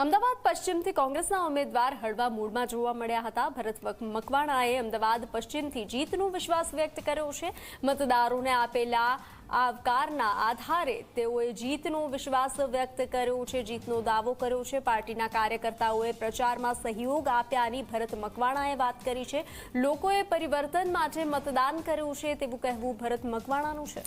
અમદાવાદ પશ્ચિમથી કોંગ્રેસના ઉમેદવાર હળવા મૂડમાં જોવા મળ્યા હતા. ભરત મકવાણાએ અમદાવાદ પશ્ચિમથી જીતનો વિશ્વાસ વ્યક્ત કર્યો છે. મતદારોને આપેલા આવકારના આધારે તેઓએ જીતનો વિશ્વાસ વ્યક્ત કર્યો છે, જીતનો દાવો કર્યો છે. પાર્ટીના કાર્યકર્તાઓએ પ્રચારમાં સહયોગ આપ્યાની ભરત મકવાણાએ વાત કરી છે. લોકોએ પરિવર્તન માટે મતદાન કર્યું છે તેવું કહેવું ભરત મકવાણાનું છે.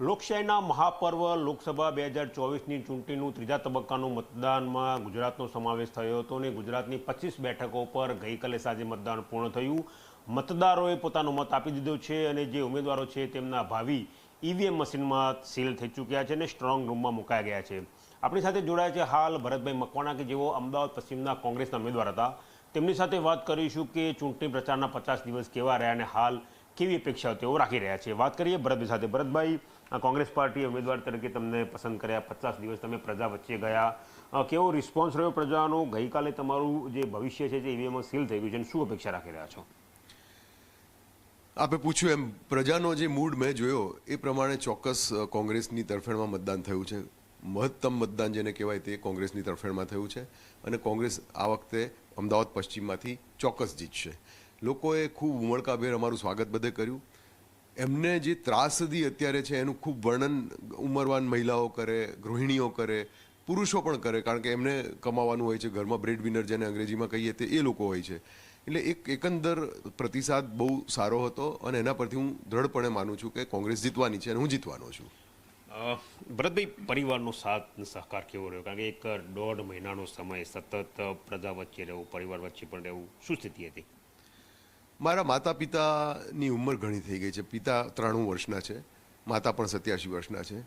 લોકશાહીના મહાપર્વ લોકસભા બે હજાર ચોવીસની ચૂંટણીનું ત્રીજા તબક્કાનું મતદાનમાં ગુજરાતનો સમાવેશ થયો હતો અને ગુજરાતની પચીસ બેઠકો પર ગઈકાલે સાંજે મતદાન પૂર્ણ થયું. મતદારોએ પોતાનો મત આપી દીધો છે અને જે ઉમેદવારો છે તેમના ભાવિ ઈવીએમ મશીનમાં સીલ થઈ ચૂક્યા છે અને સ્ટ્રોંગ રૂમમાં મુકાઈ ગયા છે. આપણી સાથે જોડાયા છે હાલ ભરતભાઈ મકવાણા કે જેઓ અમદાવાદ પશ્ચિમના કોંગ્રેસના ઉમેદવાર હતા. તેમની સાથે વાત કરીશું કે ચૂંટણી પ્રચારના પચાસ દિવસ કેવા રહ્યા અને હાલ કેવી અપેક્ષાઓ તેઓ રાખી રહ્યા છે? વાત કરીએ ભરતભાઈ સાથે. ભરતભાઈ કોંગ્રેસ પાર્ટી ઉમેદવાર તરીકે તમને પસંદ કર્યા, પચાસ દિવસ તમે પ્રજા વચ્ચે ગયા. કેવો રિસ્પોન્સ રહ્યો પ્રજાનો? ગઈકાલે તમારું જે ભવિષ્ય છે, જે ઈવીએમમાં સીલ થઈ ગયું છે, શું અપેક્ષા રાખી રહ્યા છો? આપે પૂછ્યું એમ, પ્રજાનો જે મૂડ મેં જોયો, એ પ્રમાણે ચોક્કસ કોંગ્રેસની તરફેણમાં મતદાન થયું છે. મહત્તમ મતદાન જેને કહેવાય તે કોંગ્રેસની તરફેણમાં થયું છે. અને કોંગ્રેસ આ વખતે અમદાવાદ પશ્ચિમમાંથી ચોક્કસ જીતશે. લોકોએ ખૂબ ઉમળકાભેર અમારું સ્વાગત બધે કર્યું. એમને જે ત્રાસદી અત્યારે છે, એનું ખૂબ વર્ણન ઉંમરવાન મહિલાઓ કરે, ગૃહિણીઓ કરે, પુરુષો પણ કરે, કારણ કે એમને કમાવાનું હોય છે, ઘરમાં બ્રેડ વિનર જેને અંગ્રેજીમાં કહીએ તે એ લોકો હોય છે. એટલે એક એકંદર પ્રતિસાદ બહુ સારો હતો અને એના પરથી હું દ્રઢપણે માનું છું કે કોંગ્રેસ જીતવાની છે અને હું જીતવાનો છું. ભરતભાઈ, પરિવારનો સાથ સહકાર કેવો રહ્યો? કારણ કે એક દોઢ મહિનાનો સમય સતત પ્રજા વચ્ચે રહેવું, પરિવાર વચ્ચે પણ રહેવું, શું સ્થિતિ હતી? મારા માતા પિતાની ઉંમર ઘણી થઈ ગઈ છે. પિતા ત્રાણું વર્ષના છે, માતા પણ સત્યાસી વર્ષના છે.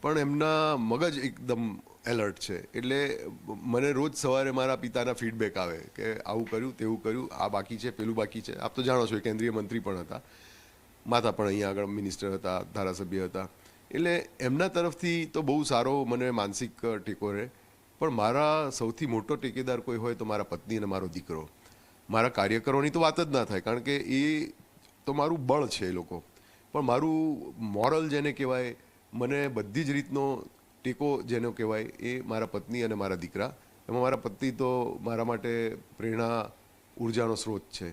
પણ એમના મગજ એકદમ એલર્ટ છે. એટલે મને રોજ સવારે મારા પિતાના ફીડબેક આવે કે આવું કર્યું, તેવું કર્યું, આ બાકી છે, પેલું બાકી છે. આપ તો જાણો છો એ કેન્દ્રીય મંત્રી પણ હતા. માતા પણ અહીંયા આગળ મિનિસ્ટર હતા, ધારાસભ્ય હતા. એટલે એમના તરફથી તો બહુ સારો મને માનસિક ટેકો રહે. પણ મારા સૌથી મોટો ટેકેદાર કોઈ હોય તો મારા પત્ની અને મારો દીકરો. મારા કાર્યકરોની તો વાત જ ના થાય, કારણ કે એ તો મારું બળ છે એ લોકો. પણ મારું મોરલ જેને કહેવાય, મને બધી જ રીતનો ટેકો જેનો કહેવાય એ મારા પત્ની અને મારા દીકરા. એમાં મારા પત્ની તો મારા માટે પ્રેરણા ઉર્જાનો સ્ત્રોત છે.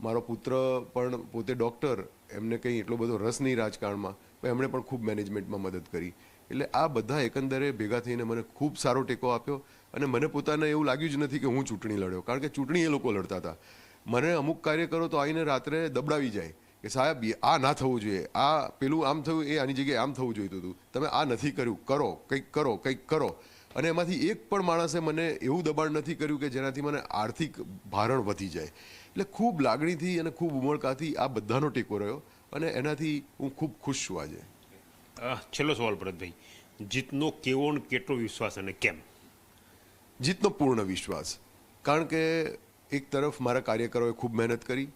મારો પુત્ર પણ પોતે ડૉક્ટર, એમને કંઈ એટલો બધો રસ નહીં રાજકારણમાં, પણ એમણે પણ ખૂબ મેનેજમેન્ટમાં મદદ કરી. એટલે આ બધા એકંદરે ભેગા થઈને મને ખૂબ સારો ટેકો આપ્યો અને મને પોતાને એવું લાગ્યું જ નથી કે હું ચૂંટણી લડ્યો. કારણ કે ચૂંટણી એ લોકો લડતા હતા. મને અમુક કાર્યકરો તો આવીને રાત્રે દબડાવી જાય કે સાહેબ આ ના થવું જોઈએ. આ પેલું આમ થયું, એ આની જગ્યાએ આમ થવું જોઈતું હતું. તમે આ નથી કર્યું. કરો, કંઈક કરો કંઈક કરો. અને એમાંથી એક પણ માણસે મને એવું દબાણ નથી કર્યું કે જેનાથી મને આર્થિક ભારણ વધી જાય. એટલે ખૂબ લાગણીથી અને ખૂબ ઉમળકાથી આ બધાનો ટેકો રહ્યો અને એનાથી હું ખૂબ ખુશ છું આજે. છેલ્લો સવાલ ભરતભાઈ જીતનો કેવો કેટલો વિશ્વાસ અને કેમ? જીતનો પૂર્ણ વિશ્વાસ. કારણ કે એક તરફ મારા કાર્યકરોએ ખૂબ મહેનત કરી,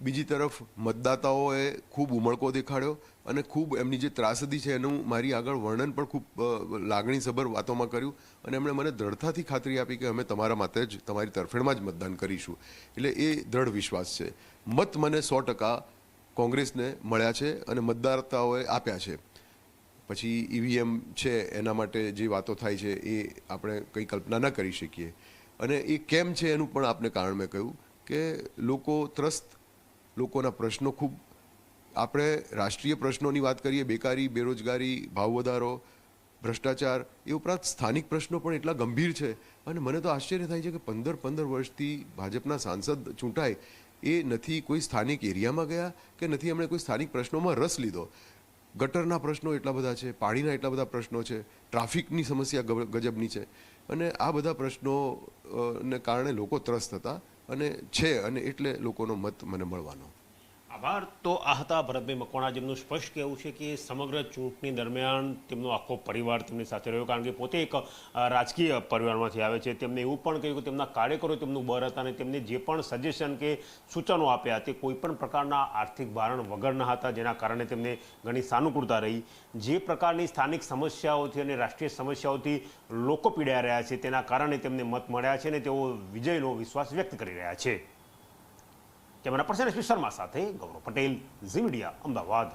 બીજી તરફ મતદાતાઓએ ખૂબ ઉમળકો દેખાડ્યો અને ખૂબ એમની જે ત્રાસદી છે એનું મારી આગળ વર્ણન પણ ખૂબ લાગણીસભર વાતોમાં કર્યું અને એમણે મને દ્રઢતાથી ખાતરી આપી કે અમે તમારા માટે જ, તમારી તરફેણમાં જ મતદાન કરીશું. એટલે એ દ્રઢ વિશ્વાસ છે. મત મને સો ટકા કોંગ્રેસને મળ્યા છે અને મતદાતાઓએ આપ્યા છે. પછી ઈવીએમ છે, એના માટે જે વાતો થાય છે, એ આપણે કંઈ કલ્પના ન કરી શકીએ. અને એ કેમ છે, એનું પણ આપણે કારણ મેં કહ્યું કે લોકો ત્રસ્ત, લોકોના પ્રશ્નો ખૂબ, આપણે રાષ્ટ્રીય પ્રશ્નોની વાત કરીએ, બેકારી, બેરોજગારી ભાવ વધારો ભ્રષ્ટાચાર, એ ઉપરાંત સ્થાનિક પ્રશ્નો પણ એટલા ગંભીર છે. અને મને તો આશ્ચર્ય થાય છે કે પંદર પંદર વર્ષથી ભાજપના સાંસદ ચૂંટાય, એ નથી કોઈ સ્થાનિક એરિયામાં ગયા કે નથી એમણે કોઈ સ્થાનિક પ્રશ્નોમાં રસ લીધો? ગટરના પ્રશ્નો એટલા બધા છે, પાણીના એટલા બધા પ્રશ્નો છે, ટ્રાફિકની સમસ્યા ગજબની છે. અને આ બધા પ્રશ્નો ને કારણે લોકો ત્રસ્ત હતા અને છે અને એટલે લોકોનો મત મને મળવાનો. આભાર. તો આ હતા ભરતભાઈ મકવાણા, જેમનું સ્પષ્ટ કહેવું છે કે સમગ્ર ચૂંટણી દરમિયાન તેમનો આખો પરિવાર તેમની સાથે રહ્યો, કારણ કે પોતે એક રાજકીય પરિવારમાંથી આવે છે. તેમને એવું પણ કહ્યું કે તેમના કાર્યકરો તેમનું બર હતા અને તેમને જે પણ સજેશન કે સૂચનો આપ્યા તે કોઈપણ પ્રકારના આર્થિક ભારણ વગરના હતા, જેના કારણે તેમને ઘણી સાનુકૂળતા રહી. જે પ્રકારની સ્થાનિક સમસ્યાઓથી અને રાષ્ટ્રીય સમસ્યાઓથી લોકો પીડાઈ રહ્યા છે, તેના કારણે તેમને મત મળ્યા છે અને તેઓ વિજયનો વિશ્વાસ વ્યક્ત કરી રહ્યા છે. કેમેરા પર્સન એસપી શર્મા સાથે ગૌરવ પટેલ ઝી મીડિયા અમદાવાદ.